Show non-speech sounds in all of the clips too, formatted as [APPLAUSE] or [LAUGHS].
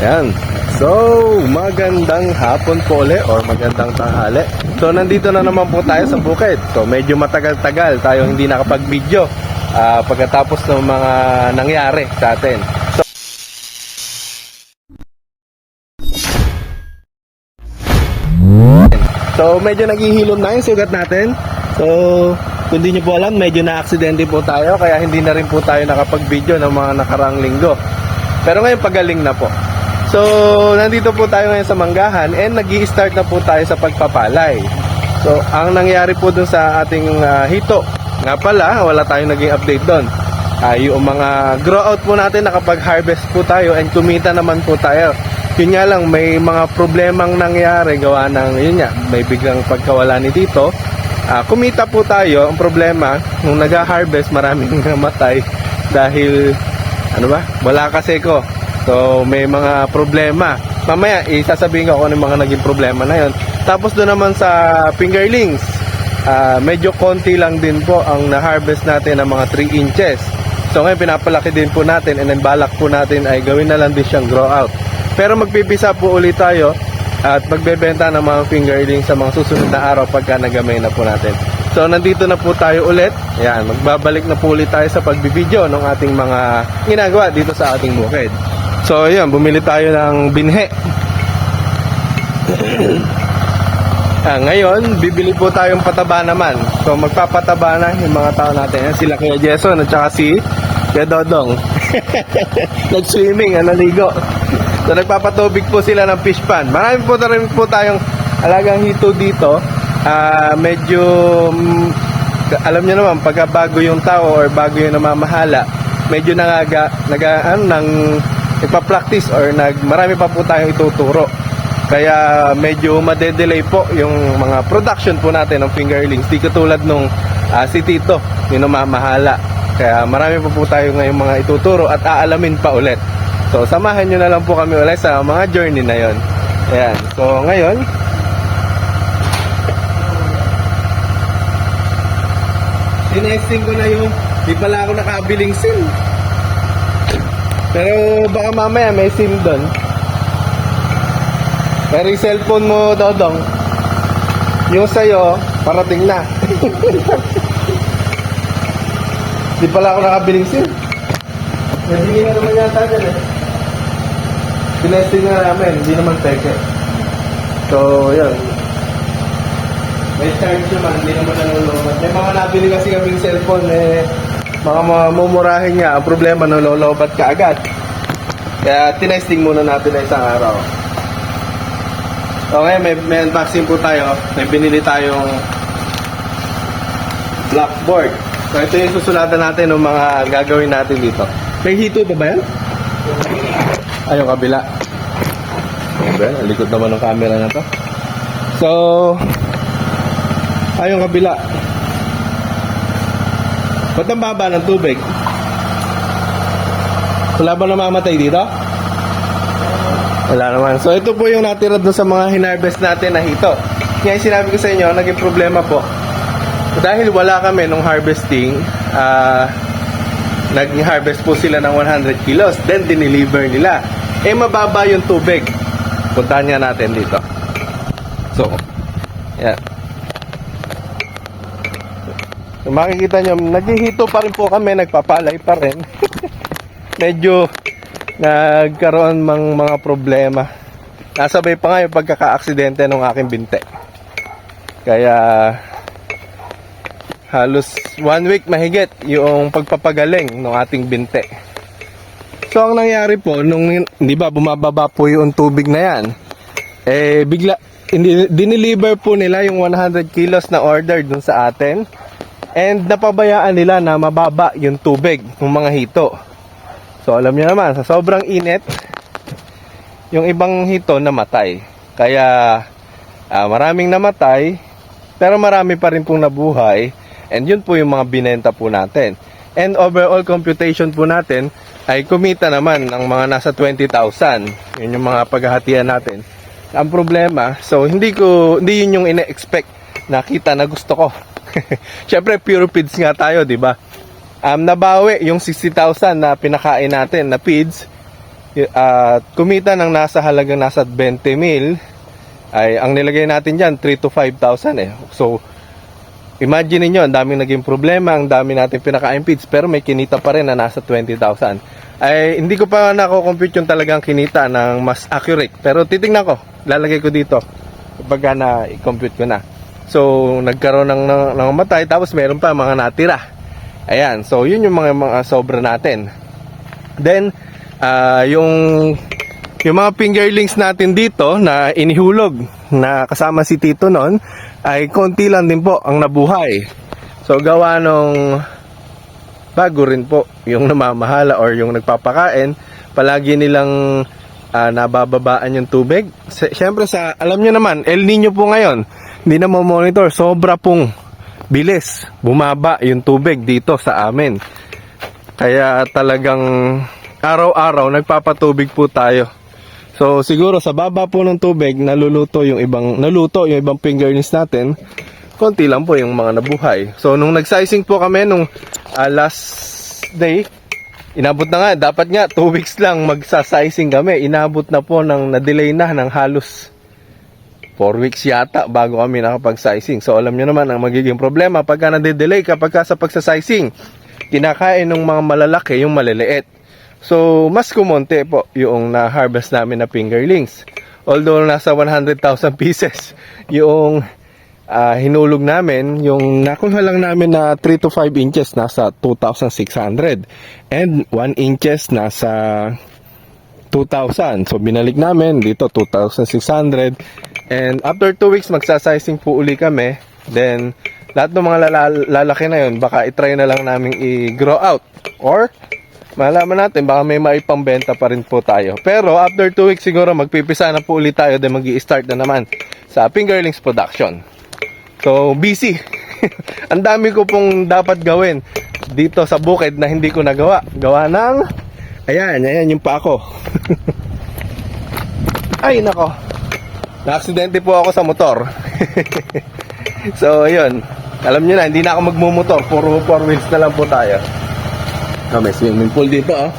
Ayan. So, magandang hapon po ulit or magandang tanghali. So, nandito na naman po tayo sa bukid. So, medyo matagal-tagal tayo hindi nakapag-video ah, pagkatapos ng mga nangyari sa atin. So, So medyo naghihilom na yung sugat natin. So kung di nyo po alam, medyo na-aksidente po tayo kaya hindi na rin po tayo nakapag-video ng mga nakarang linggo. Pero ngayon pagaling na po. So nandito po tayo ngayon sa Manggahan and nag start na po tayo sa pagpapalay. So ang nangyari po dun sa ating ah, hito, nga pala wala tayong naging update doon. Ah, yung mga grow out po natin nakapag-harvest po tayo and kumita naman po tayo. Yun nga lang, may mga problemang nangyari gawa ng, yun nga, may biglang pagkawala ni Tito. Ah, kumita po tayo, ang problema, nung nag-harvest, maraming [LAUGHS] namatay dahil, ano ba, wala kasi ko. So, may mga problema. Mamaya, isasabihin ko kung ano mga naging problema na yun. Tapos doon naman sa fingerlings, ah, medyo konti lang din po ang na-harvest natin ng mga 3 inches. So ngayon pinapalaki din po natin and then balak po natin ay gawin na lang din siyang grow out. Pero magpipisa po ulit tayo at magbebenta ng mga fingerlings sa mga susunod na araw pagka nagamay na po natin. So nandito na po tayo ulit. Ayan, magbabalik na po ulit tayo sa pagbibideo ng ating mga ginagawa dito sa ating bukid. So ayan, bumili tayo ng binhe. Ah, ngayon, bibili po tayong pataba naman. So magpapataba na yung mga tao natin. Yan, sila Kuya Jason at saka si Kuya Dodong. [LAUGHS] Nag-swimming, ano, ligo. So nagpapatubig po sila ng fish pan. Marami po na rin po tayong alagang hito dito. Ah, medyo mm, alam niyo naman pagka bago yung tao or bago yung namamahala, medyo nangaga naga ano, nang nagpa-practice or nag marami pa po tayong ituturo. Kaya medyo madedelay po yung mga production po natin ng fingerlings. Di katulad nung ah, si Tito, yung namamahala. Kaya marami pa po tayo ngayong mga ituturo at aalamin pa ulit. So samahan nyo na lang po kami ulit sa mga journey na yon. Ayan. So ngayon, Tinesting ko na yung di pala ako nakabiling SIM. Pero baka mamaya may SIM doon. Pero yung cellphone mo, Dodong, yung sa'yo, parating na. [LAUGHS] di pala ako nakabiling SIM. Nabili na naman yata dyan eh. Tinesting na namin, hindi naman peke. So, yun. May charge naman, hindi naman nalulunod. May mga nabili kasi kaming cellphone eh, mga mamumurahin niya. Ang problema, nalolobat ka agad. Kaya tinesting muna natin na isang araw. Okay, may, may unboxing po tayo. May binili tayong blackboard. So ito yung susunatan natin ng mga gagawin natin dito. May hito pa ba yan? Ay, yung kabila. Ba yan? Ang likod naman ng camera na to. So, ay, yung kabila. Ba't ang baba ng tubig? Wala ba namamatay dito? Wala naman. So, ito po yung natira doon sa mga hinarvest natin na hito. Kaya sinabi ko sa inyo, naging problema po. Dahil wala kami nung harvesting, ah, nag-harvest po sila ng 100 kilos. Then, dineliver nila. Eh, mababa yung tubig. Puntahan nga natin dito. So, yan. Kung makikita nyo, naghihito pa rin po kami, nagpapalay pa rin. [LAUGHS] Medyo nagkaroon mang mga problema. Nasabay pa nga yung pagkaka-aksidente ng aking binte. Kaya halos one week mahigit yung pagpapagaling ng ating binte. So ang nangyari po, nung di ba bumababa po yung tubig na yan, eh bigla, hindi, dineliver po nila yung 100 kilos na order dun sa atin. And napabayaan nila na mababa yung tubig ng mga hito. So alam niyo naman, sa sobrang init, yung ibang hito namatay. Kaya ah, maraming namatay, pero marami pa rin pong nabuhay. And yun po yung mga binenta po natin. And overall computation po natin ay kumita naman ng mga nasa 20,000. Yun yung mga paghahatian natin. Ang problema, so hindi ko hindi yun yung ina-expect na kita na gusto ko. [LAUGHS] Syempre pure feeds nga tayo, 'di ba? Um nabawi yung 60,000 na pinakain natin na feeds at kumita ng nasa halagang nasa 20 mil, ay ang nilagay natin dyan, 3 to 5,000 eh. So, imagine niyo ang daming naging problema, ang dami natin pinaka-time feeds, pero may kinita pa rin na nasa 20,000. Ay, hindi ko pa nako-compute yung talagang kinita ng mas accurate. Pero titingnan ko, lalagay ko dito kapag na i-compute ko na. So, nagkaroon ng, ng, tapos meron pa mga natira. Ayan, so yun yung mga, mga sobra natin. Then, ah, yung yung mga fingerlings natin dito na inihulog na kasama si Tito noon ay konti lang din po ang nabuhay. So gawa nung bago rin po yung namamahala or yung nagpapakain, palagi nilang ah, nabababaan yung tubig. Siyempre sa, alam nyo naman, El Nino po ngayon, hindi na monitor sobra pong bilis, bumaba yung tubig dito sa amin. Kaya talagang araw-araw nagpapatubig po tayo. So siguro sa baba po ng tubig naluluto yung ibang naluto yung ibang fingerlings natin. Konti lang po yung mga nabuhay. So nung nag-sizing po kami nung ah, last day, inabot na nga dapat nga 2 weeks lang magsa-sizing kami. Inabot na po ng na-delay na ng halos 4 weeks yata bago kami nakapag-sizing. So alam niyo naman ang magiging problema pagka nade-delay kapag ka sa pagsa-sizing. Kinakain ng mga malalaki yung maliliit. So mas kumonte po yung na-harvest namin na fingerlings. Although nasa 100,000 pieces [LAUGHS] yung ah, hinulog namin, yung nakuha lang namin na 3 to 5 inches nasa 2,600 and 1 inches nasa 2,000. So, binalik namin dito 2,600. And after 2 weeks, magsasizing po uli kami. Then, lahat ng mga lala- lalaki na yun, baka itry na lang namin i-grow out. Or, malaman natin, baka may maipambenta pa rin po tayo. Pero, after 2 weeks siguro, magpipisa na po ulit tayo. Then, mag start na naman sa Fingerlings Production. So, busy. [LAUGHS] Ang dami ko pong dapat gawin dito sa bukid na hindi ko nagawa. Gawa ng... Ayan, ayan yung pa ako. [LAUGHS] Ay, nako. Na-aksidente po ako sa motor. [LAUGHS] so, ayun. Alam nyo na, hindi na ako magmumotor. Puro four wheels na lang po tayo. Oh, may swimming pool dito, oh.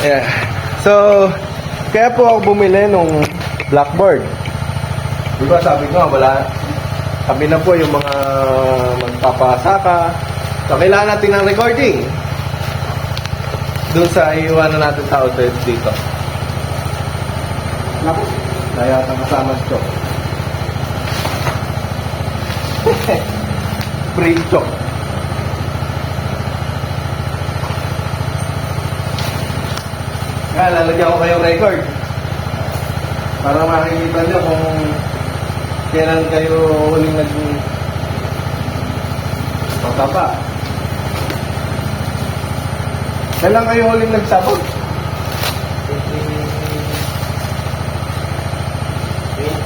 Yeah. So, kaya po ako bumili nung blackboard. Di ba sabi ko wala, kami na po yung mga magpapasaka. So, kailangan natin ng recording. Doon sa iiwanan natin sa outlet dito. Naku, kaya kasama ito. Free talk. Kaya lalagyan ko kayong record. Para makikita nyo kung kailan kayo huling nag patapa. Kailan kayo huling nagsabog?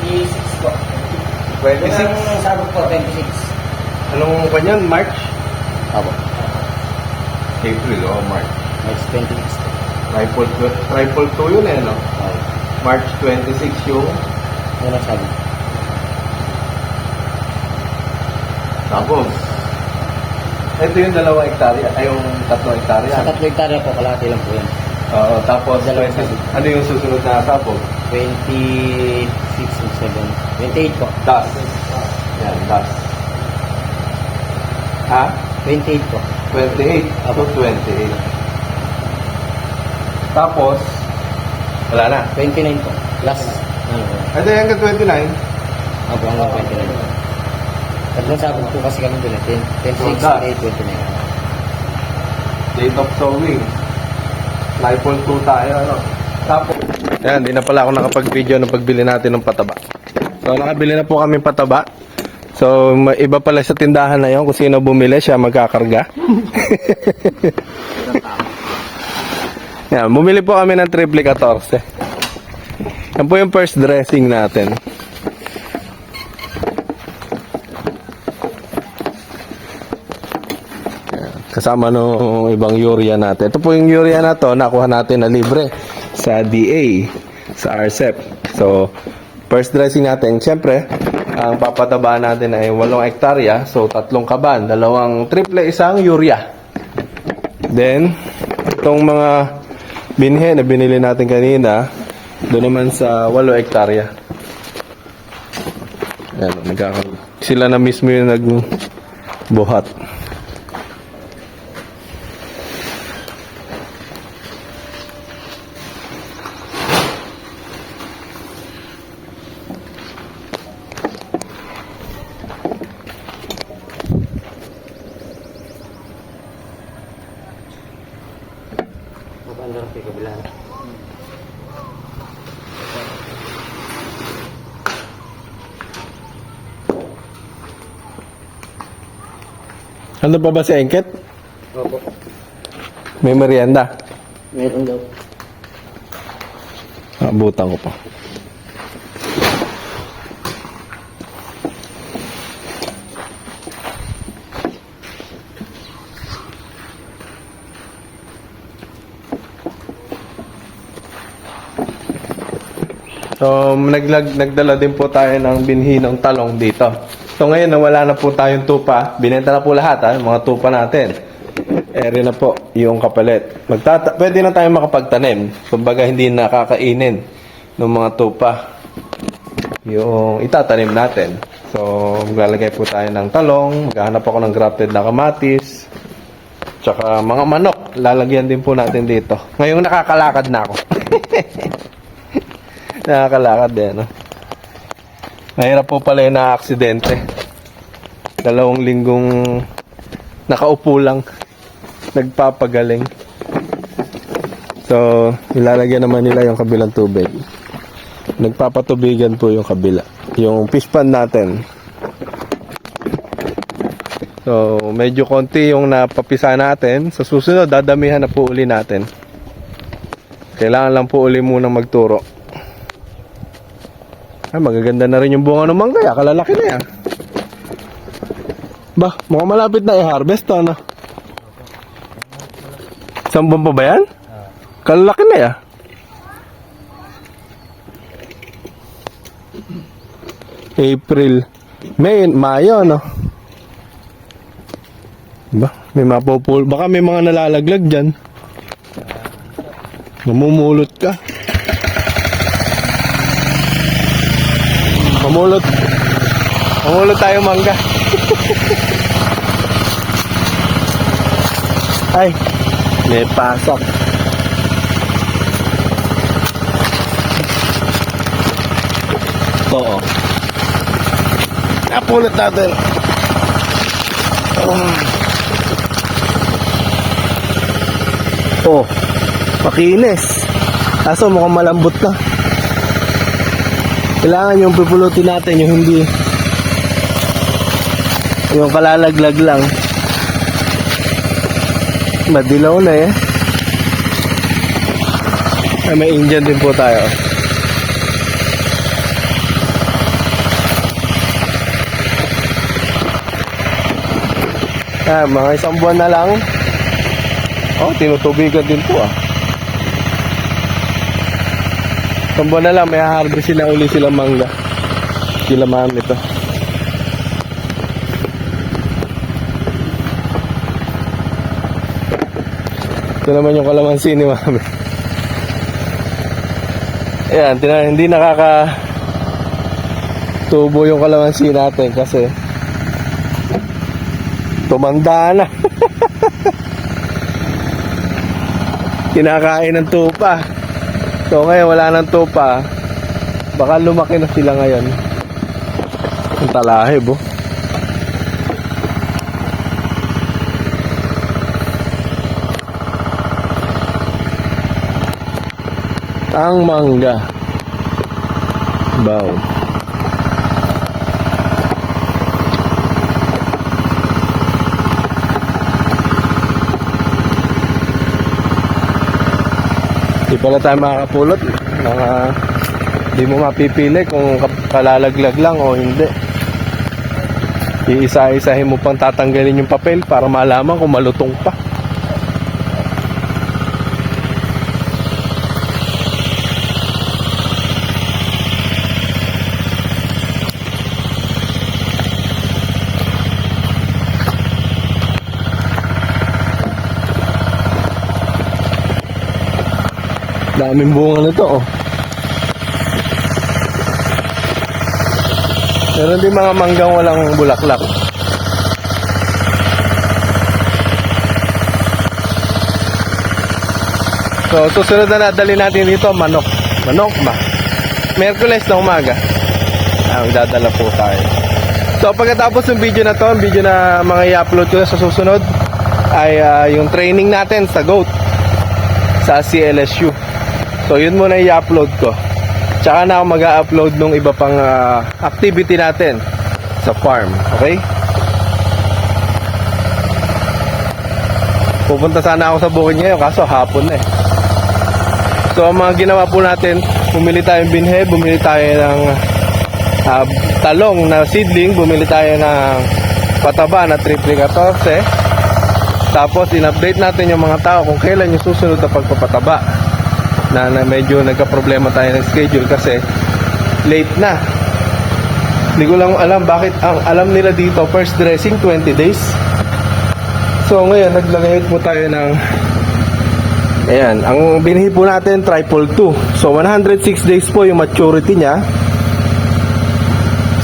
26 po. 26? Ang sabot po, 26. Anong kanyan? March? Apo. April o March. March 26 po. Triple, tw- triple 2 yun eh, no? Okay. March 26 yung Ano ang sabot? tapos. Ito yung dalawang hektarya, ay yung tatlong hektarya. Sa tatlo hektarya po, kalahati lang po yan. Oo, tapos Dalawang 20 sabog. ano yung susunod na sabog? 26 and 7. 28 po. Das. Yan, das. Ha? 28 po. 28. Ako 28. Tapos, wala na. 29 po. Last. Ano po? Ito yung hanggang 29. Apo, hanggang 29 po. Tatlong sabot po kasi kami doon. eh. 10, 10, 6, Oh, 28, 29. Date of sowing. Tripod 2 tayo, ano? Tapos, Ayan, di na pala ako nakapag-video ng pagbili natin ng pataba. So, nakabili na po kami pataba. So, iba pala sa tindahan na yon kung sino bumili, siya magkakarga. [LAUGHS] Yan, bumili po kami ng triple 14. Yan po yung first dressing natin. kasama nung ibang urea natin. Ito po yung urea na to, nakuha natin na libre sa DA, sa RCEP. So, first dressing natin, syempre, ang papataba natin ay 8 hektarya, so tatlong kaban, dalawang triple, isang urea. Then, Itong mga binhe na binili natin kanina, doon naman sa 8 hektarya. Ayan, nagkaka- sila na mismo yung nagbuhat. Mabanda rin kayo kabila. Ano pa ba si Engket? Opo. May merienda. Meron daw. Abutan ko pa. So, naglag, nagdala din po tayo ng binhi ng talong dito. So, ngayon na wala na po tayong tupa, binenta na po lahat ha, yung mga tupa natin. Ere na po yung kapalit. Magtata pwede na tayo makapagtanim. Kumbaga hindi nakakainin ng mga tupa. Yung itatanim natin. So, maglalagay po tayo ng talong, maghahanap ako ng grafted na kamatis, tsaka mga manok. Lalagyan din po natin dito. Ngayong nakakalakad na ako. [LAUGHS] nakakalakad din, no? Mahirap po pala yung na-aksidente. Dalawang linggong nakaupo lang nagpapagaling. So, ilalagyan naman nila yung kabilang tubig. Nagpapatubigan po yung kabila. Yung fish pan natin. So, medyo konti yung napapisa natin. Sa susunod, dadamihan na po uli natin. Kailangan lang po uli munang magturo. Ay, magaganda na rin yung bunga ng mangga. ah. Kalalaki na yan. Ba, mukhang malapit na i-harvest ano? Buwan pa ba yan? Kalalaki na ya. April, May, Mayo, no? Ba, may mapupul. Baka may mga nalalaglag dyan. Namumulot ka. Mamulot. Mamulot tayo mangga. Ay, may pasok. Oo. Napulot natin. Oh, makinis. Kaso mukhang malambot na. Kailangan yung pipulutin natin yung hindi yung kalalaglag lang. Madilaw na eh. Ay, may Indian din po tayo. Ah, mga isang buwan na lang. Oh, tinutubigan din po ah. Isang na lang, may harvest sila uli sila mangga. Sila mami ito. Ito naman yung kalamansi ni mami. Ayan, tina, hindi nakaka tubo yung kalamansi natin kasi tumanda na. [LAUGHS] Kinakain ng tupa. So ngayon wala ng tupa. Baka lumaki na sila ngayon. Ang talahib oh. Ang mangga. Bow. Di pala tayo makakapulot. Mga di mo mapipili kung kalalaglag lang o hindi. Iisa-isahin mo pang tatanggalin yung papel para malaman kung malutong pa. Daming bunga nito, oh. Meron din mga manggang walang bulaklak. So, susunod na nadali natin dito, manok. Manok ba? Merkules na umaga. Ah, magdadala po tayo. So, pagkatapos ng video na to, ang video na mga i-upload ko sa susunod, ay ah, yung training natin sa GOAT sa CLSU. So, yun muna i-upload ko. Tsaka na ako mag-upload nung iba pang ah, activity natin sa farm. Okay? Pupunta sana ako sa bukid ngayon, kaso hapon na eh. So, ang mga ginawa po natin, bumili tayong binhe, bumili tayo ng ah, talong na seedling, bumili tayo ng pataba na triple 14. Tapos, in-update natin yung mga tao kung kailan yung susunod na pagpapataba. Na, na medyo nagka-problema tayo ng schedule kasi late na. Hindi ko lang alam bakit ang alam nila dito first dressing 20 days. So ngayon naglagay po tayo ng Ayan, ang binhi po natin triple 2. So 106 days po yung maturity niya.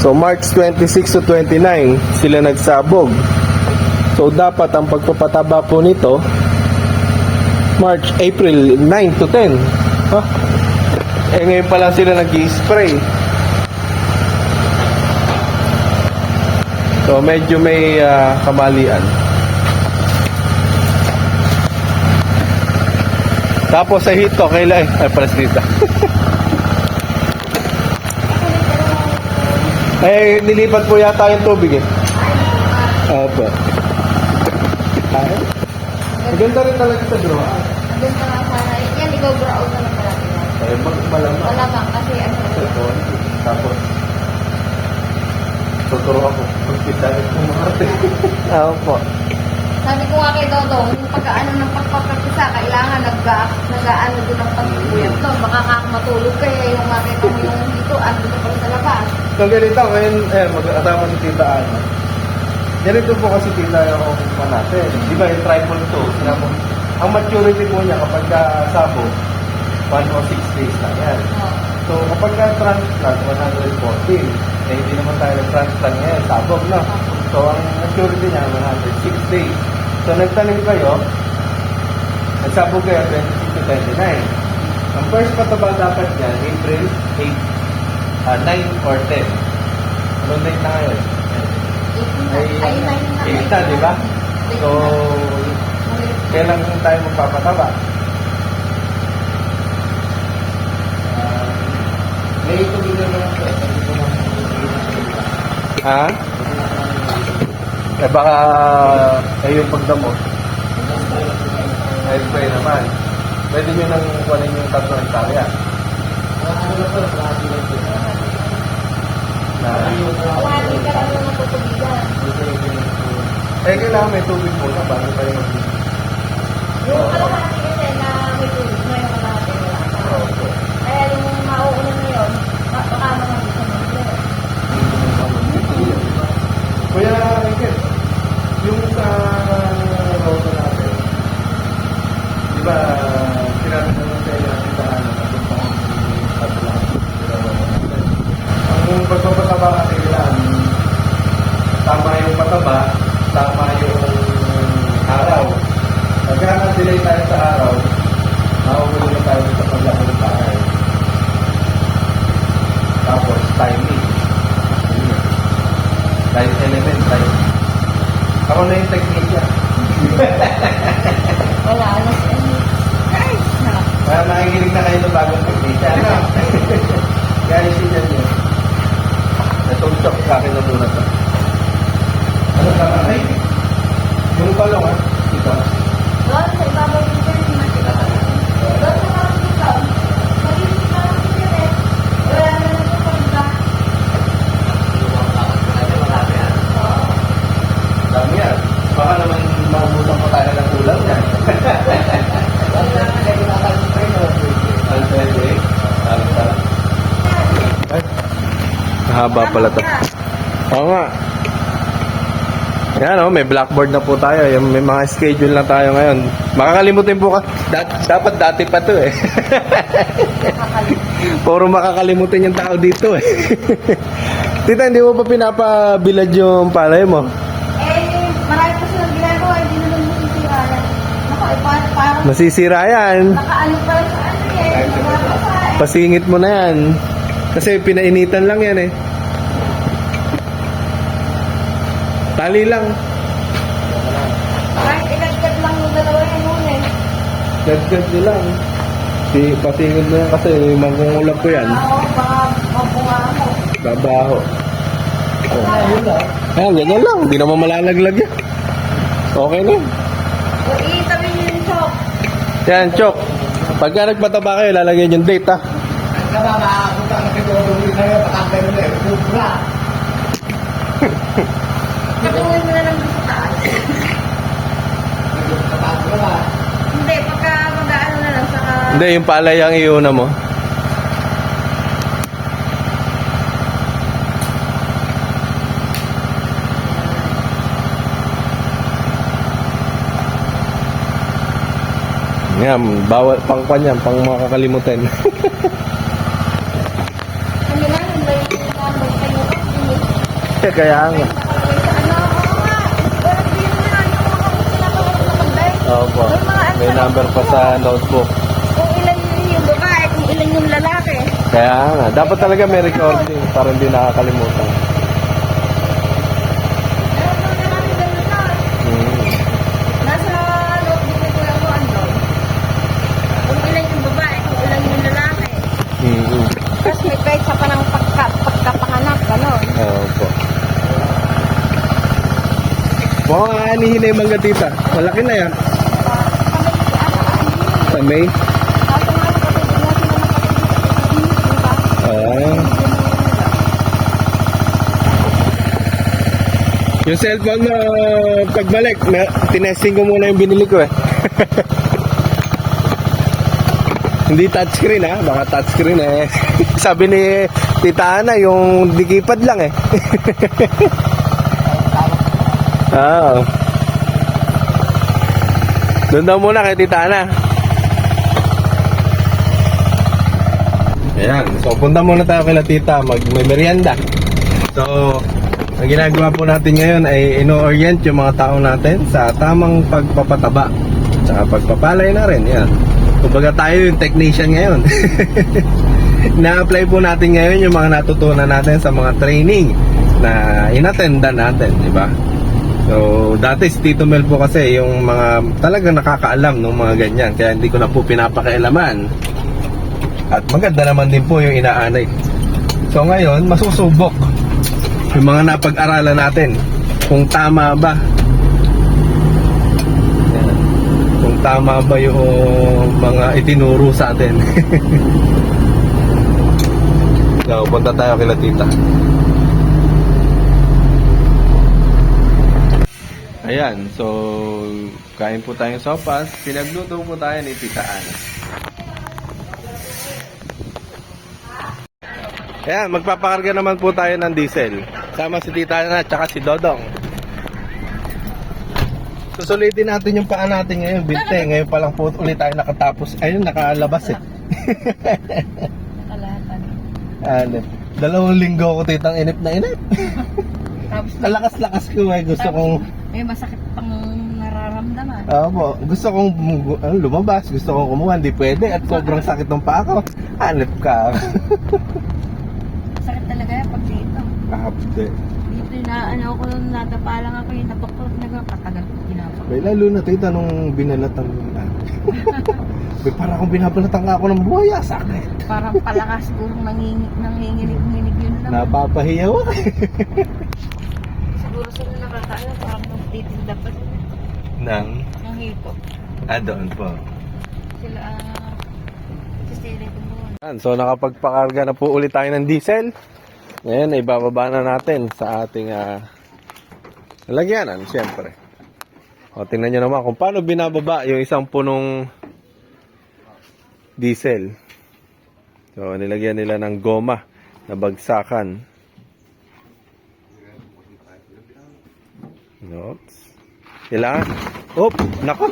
So March 26 to 29 sila nagsabog. So dapat ang pagpapataba po nito March, April 9 to 10. Eh ngayon pa lang sila nag-spray. So medyo may ah, kamalian. Tapos sa hito, kailan ay pala si Tita. [LAUGHS] eh, nilipat po yata yung tubig eh. Opo. Ay, maganda rin talaga sa draw. Ka nga sana. Yan, ikaw na Malamang, malamang. Malamang kasi ano. Cellphone. Tapos, tuturo ako. Magpisalit ko mga arte. Oo po. Sabi ko nga kay Dodong, yung pagkaano ng pagpaprakisa, kailangan nag-aano doon ang pagpupuyat mm. doon. Baka kakamatulog kayo yung makita mo yung dito, ano pa sa labas. Kung ganito, ngayon, eh, mag-atama ni Tita Ana. Ganito po kasi tita yung pa natin. Di ba yung tribal to? Sinabi, ang maturity po niya kapag ah, kasabot, 106 days lang yan. So, kapag ka-transplant, 114. Eh, hindi naman tayo nag-transplant ngayon, sabog lang. So, ang maturity niya, 106 days. So, nagtanim kayo, nagsabog kayo 26 to 29. Ang first pataba dapat niyan, April 8, uh, 9 or 10. Anong date na ngayon? Ay, ay, ay, 8 na, di ba? So, kailan tayo magpapataba? Ha? Eh baka eh yung pagdamot. Ay spray naman. Pwede nyo nang kunin yung tatlo hektarya. Eh kailangan may tubig muna bago tayo mag Yung kalahati kasi na may tubig na yung kalahati wala pa. Opo. Kaya yung mauuna ngayon, ba- baka mga gusto mo yun. Kuya Ricket, yung sa roto natin, di ba sinabi naman sa inyo natin sa ano, katong pa ang tatlo. Ang pagpapataba kasi kailangan, tama yung pataba, tama yung araw. Pagka na-delay tayo sa araw, mauuli na tayo sa paglaki ng bahay. Tapos, timing. Time element, time. Ako na yung technique yan. [LAUGHS] Wala, ano siya. Ay, na. Para makikinig na kayo ng bagong technique. Ano? [LAUGHS] Kaya isinan nyo. Natungchok sa akin na muna to. Ano ka ba? Ay, yung palong ha? Ito. Doon sa ibabaw yung dyan, makita ka na. Doon sa parang dito, malinis na lang siya eh. Wala na lang yung pagka. Dami yan. Baka naman maubusan pa tayo ng ulam. Ay, mahaba pala to. Oo nga. Yan oh, may blackboard na po tayo. Yung may mga schedule na tayo ngayon. Makakalimutin po ka. Da- dapat dati pa to eh. [LAUGHS] Puro makakalimutin yung tao dito eh. [LAUGHS] Tita, hindi mo pa pinapabilad yung palay mo? Eh, marami pa silang ginagawa, hindi naman masisira yan. Ako, eh, parang, parang Masisira yan. nakaano pa lang sa ano eh. Nababasa eh. Pasingit mo na yan. Kasi pinainitan lang yan eh. Tali lang. Kahit ilagdag lang yung dalawa yun noon eh. Gagad nyo lang. Si, pasingit mo yan kasi mangungulap ko yan. Oo, baka mabunga mo. Babaho. Ayan, ganyan lang. Hindi naman malalaglag yan. Okay na yun. O, itabi niyo yung chok. Yan, Chok. Pagka nagpataba kayo, lalagyan yung date ha. Katungin mo na lang doon sa taas. Hindi, pagka mag-ano na lang, saka... Hindi, yung palay ang iuna mo. Yan, bawal pang kwan yan, pang makakalimutan. Kayo. [LAUGHS] Kaya nga. Ano. Opo. May ano number pa sa notebook. Kung ilan yung babae, kung ilan yung lalaki. Kaya nga, dapat talaga may recording para hindi nakakalimutan. Hmm. Nasa notebook ni Kuya mo, ano? Kung ilan yung babae, kung ilan yung lalaki. Hmm. Tapos may petsa pa ng pagka, pagkapanganak, gano'n. Opo. Mukhang aanihin na yung mangga tita. Malaki na yan. Sa May. Ah. Yung cellphone mo, pagbalik, na, tinesting ko muna yung binili ko eh. [LAUGHS] Hindi touchscreen ha, baka touchscreen eh. [LAUGHS] Sabi ni Tita Ana, yung dikipad lang eh. [LAUGHS] Oo. Doon daw muna kay Tita Ana. Ayan, so punta muna tayo kay Tita, mag may merienda. So, ang ginagawa po natin ngayon ay ino-orient yung mga tao natin sa tamang pagpapataba. Tsaka pagpapalay na rin, yan. Kumbaga tayo yung technician ngayon. [LAUGHS] Na-apply po natin ngayon yung mga natutunan natin sa mga training na inattendan natin, di ba? So, dati si Tito Mel po kasi yung mga talagang nakakaalam ng mga ganyan. Kaya hindi ko na po pinapakialaman. At maganda naman din po yung inaanay. So ngayon, masusubok yung mga napag-aralan natin kung tama ba. Kung tama ba yung mga itinuro sa atin. [LAUGHS] so, punta tayo kila tita. Ayan, so kain po tayong sopas. Pinagluto po tayo ni Tita Ana. Ayan, magpapakarga naman po tayo ng diesel. Sama si Tita Ana at saka si Dodong. Susulitin natin yung paa natin ngayon, Binte. Ngayon pa lang po ulit tayo nakatapos. Ayun, nakalabas eh. Nakalatan. [LAUGHS] Ano, dalawang linggo ko titang inip na inip. Tapos Nalakas-lakas ko eh. Gusto kong, may masakit pang nararamdaman. Opo, gusto kong ano, lumabas, gusto kong kumuha, hindi pwede at sobrang sakit ng paa ko. Hanip ka. [LAUGHS] Sakit talaga yan pag Kapde. Dito na ano ako nung nadapa lang ako yung napakot na katagal ko ginagawa. May lalo na tita nung binalatan na. [LAUGHS] May para akong binabalatan ako ng buhaya, sakit. Parang palakas siguro nangingi, nanginginig-nginig yun lang. Napapahiyaw ako. Siguro sila nakakaano parang titinda pa sila Nang, ng hito. ah doon po. Sila ah, ko doon. Yan, So nakapagpakarga na po ulit tayo ng diesel. Ngayon, ibababa na natin sa ating uh, lagyanan, siyempre. O, tingnan nyo naman kung paano binababa yung isang punong diesel. So, nilagyan nila ng goma na bagsakan. No? Kailangan. Op, nako.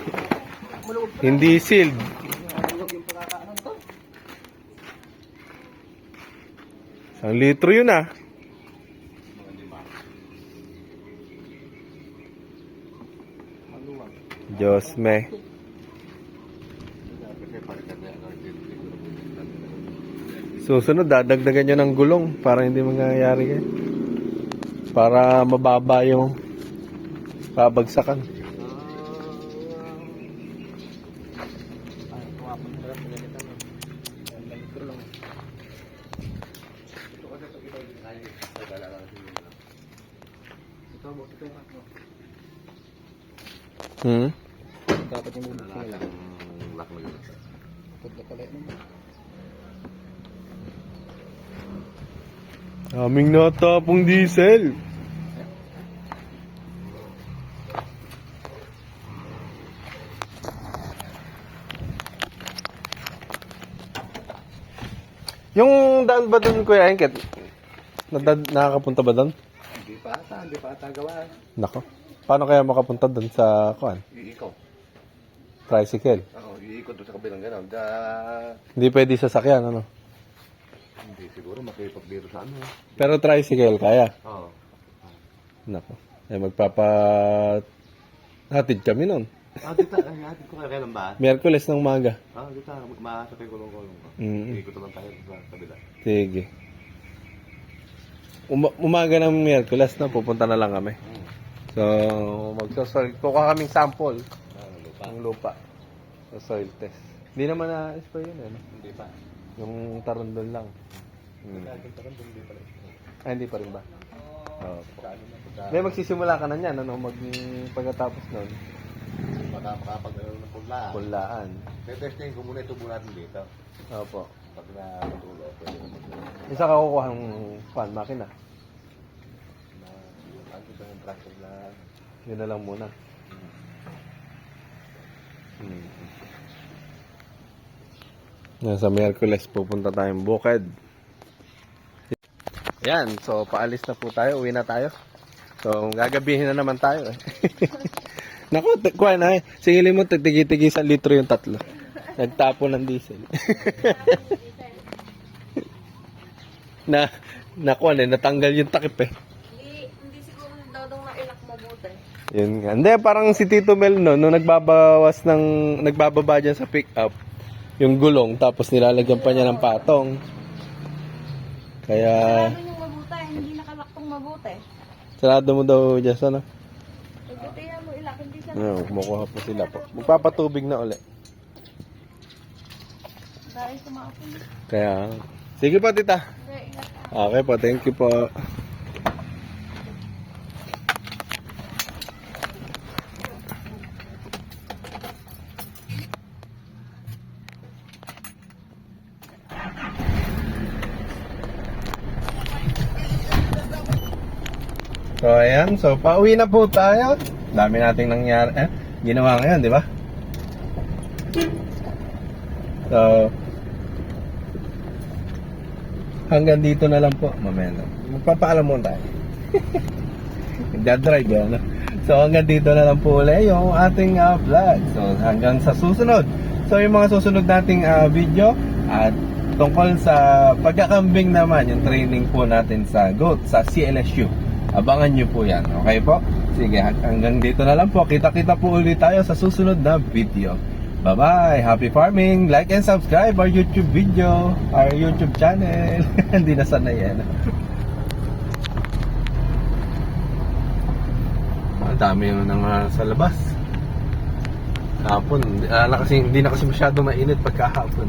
Hindi sealed. Isang litro yun ah. Diyos me. Susunod, dadagdagan nyo ng gulong para hindi mangyayari kayo. Para mababa yung babagsakan. Hmm? Dapat yung muna sila. Pagka pala yun. Aming natapong diesel. Yung daan ba doon, Kuya Engket? Nadad, nakakapunta ba doon? Hindi pa ata, hindi pa ata gawa. Nako. Paano kaya makapunta doon sa, kuan? Iikaw. Tricycle? Oo, iikot doon sa kabilang gano'n. Da, Hindi pwede sasakyan, ano? Siguro makipagbiro sa ano. Pero tricycle, kaya. Oo. Nako. Eh, magpapa... Hatid kami noon. Ah, dito, ay, hatid ko kaya kailan ba? Miyerkules ng maga. Ah, dito, maasapay kulong-kulong ko. Mm. Iikot naman tayo sa kabila. Sige. Uma- umaga ng Miyerkules na, pupunta na lang kami. Hmm. So, magsasoil. Kuha kaming sample Ah, lupa. ng lupa. Sa soil test. Hindi naman na-spray yun, eh. no? Hindi pa. Yung tarundol lang. Hmm. Ah, hindi pa rin ba? Oo. May magsisimula ka na niyan, ano, mag, pagkatapos nun, baka makapag ano ng pula. pulaan. Tetesting ko muna ito muna natin dito. Opo. Pag na matulo, pwede na mag- Isa ka kukuha ng fan, makina. na ang ito ng tractor na Yun na lang muna. Hmm. Nasa Miyerkules pupunta tayong Bukid. Yan, so paalis na po tayo, uwi na tayo. So, gagabihin na naman tayo eh. [LAUGHS] Naku, kuha na eh. Singilin mo, tigi-tigi sa litro yung tatlo. Nagtapo ng diesel. [LAUGHS] na, nakuha na, natanggal yung takip eh. Hindi, hindi siguro si Dodong na ilak mabuti. Yun nga. Hindi, parang si Tito Mel no, nung nagbabawas ng, nagbababa dyan sa pick up, yung gulong, tapos nilalagyan pa niya ng patong. Kaya, Sarado yung mabuti, hindi nakalaktong mabuti. Sarado mo daw dyan sana. Pagkatiya mo ilak, hindi siya Ano, kumukuha pa sila po. Magpapatubig na uli. dahil sumapon. Kaya, sige po tita. Okay po, thank you po. Ayan. So, pauwi na po tayo. Dami nating nangyari. Eh, ginawa ngayon, di ba? So, hanggang dito na lang po. Mamaya na. Magpapaalam muna tayo. [LAUGHS] Nagdadrive yan. So hanggang dito na lang po ulit yung ating ah, vlog. So hanggang sa susunod. So yung mga susunod nating ah, video at tungkol sa pagkakambing naman, yung training po natin sa GOAT, sa CLSU. Abangan nyo po yan. Okay po? Sige, hanggang dito na lang po. Kita-kita po ulit tayo sa susunod na video. Bye-bye! Happy farming! Like and subscribe our YouTube video, our YouTube channel. [LAUGHS] Hindi na sanay yan. Ang dami yung nang sa labas. Hapon, ah, na kasi, hindi na kasi masyado mainit pagkahapon.